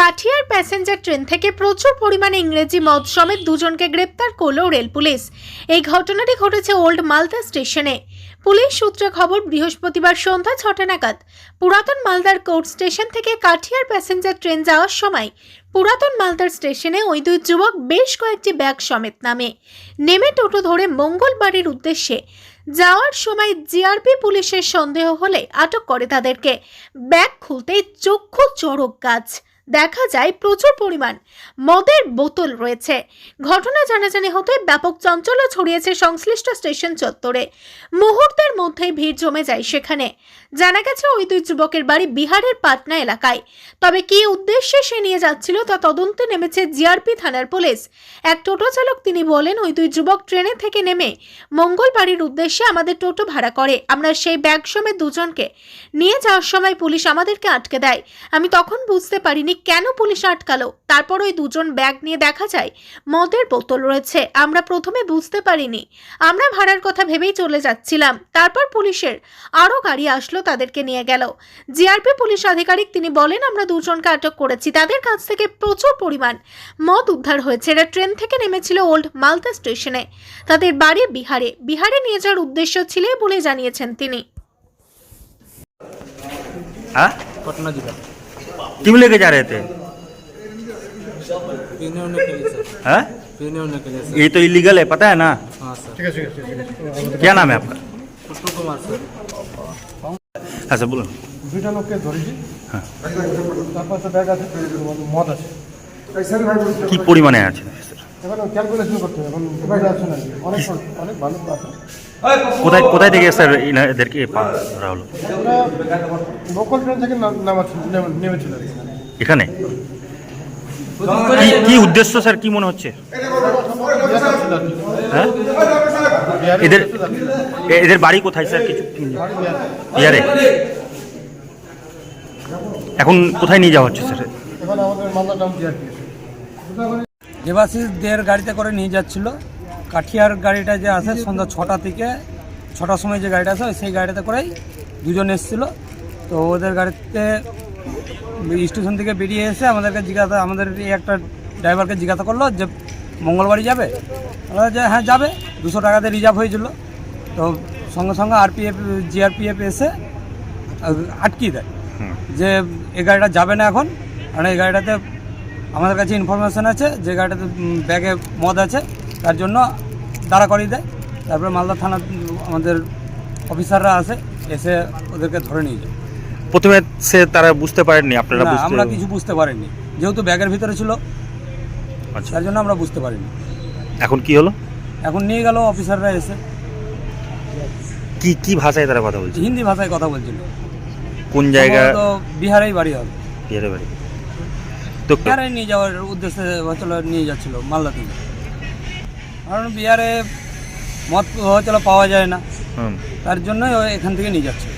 Katihar passenger train থেকে প্রচুর পরিমাণে ইংরেজি মদ সমেত দুজনকে গ্রেপ্তার করল রেল পুলিশ। এই ঘটনাটি ঘটেছে ওল্ড মালদা স্টেশনে। পুলিশ সূত্রে খবর, বৃহস্পতিবার সন্ধ্যা ছটা নাগাদ পুরাতন মালদার কোর্ট স্টেশন থেকে কাঠিয়ার প্যাসেঞ্জার ট্রেন যাওয়ার সময় পুরাতন মালদার স্টেশনে ওই দুই যুবক বেশ কয়েকটি ব্যাগ সমেত নামে। নেমে টোটো ধরে মঙ্গলবাড়ির উদ্দেশ্যে যাওয়ার সময় জিআরপি পুলিশের সন্দেহ হলে আটক করে তাদেরকে। ব্যাগ খুলতেই চক্ষু চড়ক গাছ। দেখা যায় প্রচুর পরিমাণ মদের বোতল রয়েছে। ঘটনা জানাজানি হতে ব্যাপক চঞ্চল্য ছড়িয়েছে সংশ্লিষ্ট স্টেশন চত্বরে। মুহূর্তের মধ্যেই ভিড় জমে যায় সেখানে। জানা গেছে, ওই দুই যুবকের বাড়ি বিহারের পাটনা এলাকায়। তবে কী উদ্দেশ্যে সে নিয়ে যাচ্ছিল তা তদন্তে নেমেছে জিআরপি থানার পুলিশ। এক টোটো চালক তিনি বলেন, ওই দুই যুবক ট্রেনে থেকে নেমে মঙ্গলবাড়ির উদ্দেশ্যে আমাদের টোটো ভাড়া করে। আমরা সেই ব্যাগ সমেত দুজনকে নিয়ে যাওয়ার সময় পুলিশ আমাদেরকে আটকে দেয়। আমি তখন বুঝতে পারিনি কেন পুলিশ আটকালো? তারপর ওই দুজন ব্যাগ নিয়ে দেখা যায় মদের বোতল রয়েছে আমরা প্রথমে বুঝতে পারিনি। আমরা ভাড়ার কথা ভেবেই চলে যাচ্ছিলাম। তারপর পুলিশের আরও গাড়ি আসলো তাদেরকে নিয়ে গেল। জিআরপি পুলিশ আধিকারিক তিনি বলেন আমরা দুজনকে আটক করেছি। তাদের কাছ থেকে প্রচুর পরিমাণ মদ উদ্ধার হয়েছে। এরা ট্রেন থেকে নেমেছিল ওল্ড মালদা স্টেশনে। তাদের বাড়ি বিহারে। বিহারে নিয়ে যাওয়ার উদ্দেশ্য ছিল বলে জানিয়েছেন তিনি। হ্যাঁ? পটনা জেলা क्यों लेके जा रहे थे पीने होने के लिए सर हाँ पीने होने के लिए सर ये तो इलीगल है पता है ना हाँ सर क्या नाम है आपका उत्तम कुमार सर हाँ सर बोलो দুইটা লোককে ধরেছি হ্যাঁ। তারপর তো ব্যাগ আছে মদ আছে কি পরিমাণে আছে এখন ক্যালকুলেশন করতে হবে এখন ব্যাগ আছে না অনেক অনেক ভালো আছে। কোথায় কোথায় থেকে স্যার এদেরকে ধরা হলো লোকাল ট্রেন থেকে নাম- নেমেছিল এখানে? কি উদ্দেশ্য স্যার কি মনে হচ্ছে? হ্যাঁ? এদের এদের বাড়ি কোথায় স্যার কিছু বিহারে। এখন কোথায় নিয়ে যাওয়া হচ্ছে স্যার এখন আমাদের মালদা নাম জিআরপি দেবাশিসদের গাড়িতে করে নিয়ে যাচ্ছিল। কাঠিয়ার গাড়িটা যে আসে সন্ধ্যা ছটা থেকে ছটার সময় যে গাড়িটা আসে সেই গাড়িতে করেই দুজন এসেছিল। তো ওদের গাড়িতে স্টেশন থেকে বেরিয়ে এসে আমাদেরকে জিজ্ঞাসা আমাদের একটা ড্রাইভারকে জিজ্ঞাসা করল যে মঙ্গলবারই যাবে? যে হ্যাঁ যাবে। দুশো টাকাতে রিজার্ভ হয়েছিল। তো সঙ্গে সঙ্গে আরপিএফ জিআরপিএফ এসে আটকিয়ে দেয়। যে এই গাড়িটা যাবে না এখন। কারণ এই গাড়িটাতে আমাদের কাছে ইনফরমেশন আছে যে গাড়িটাতে ব্যাগে মদ আছে তার জন্য দাঁড়া করিয়ে দেয়। তারপরে মালদা থানা আমাদের অফিসাররা আসে এসে ওদেরকে ধরে নিয়ে যায়। প্রথমে সে তারা বুঝতে পারেননি আপনারা না আমরা কিছু বুঝতে পারিনি। যেহেতু ব্যাগের ভিতরে ছিল আচ্ছা। তার জন্য আমরা বুঝতে পারিনি। এখন কি হলো? এখন নিয়ে গেল অফিসাররা এসে। কি কি ভাষায় তারা কথা বলছে হিন্দি ভাষায় কথা বলছিল। কোন জায়গা তো বিহারেই বাড়ি হবে। বিহারে বাড়ি। তো বিহারে নিয়ে যাওয়ার উদ্দেশ্যে হচ্ছিল নিয়ে যাচ্ছিল মালদা থেকে। কারণ বিহারে মদ হচ্ছিল পাওয়া যায় না। তার জন্যই ও এখান থেকে নিয়ে যাচ্ছে।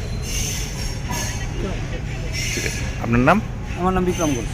আপনার নাম? আমার নাম বিক্রম ঘোষ।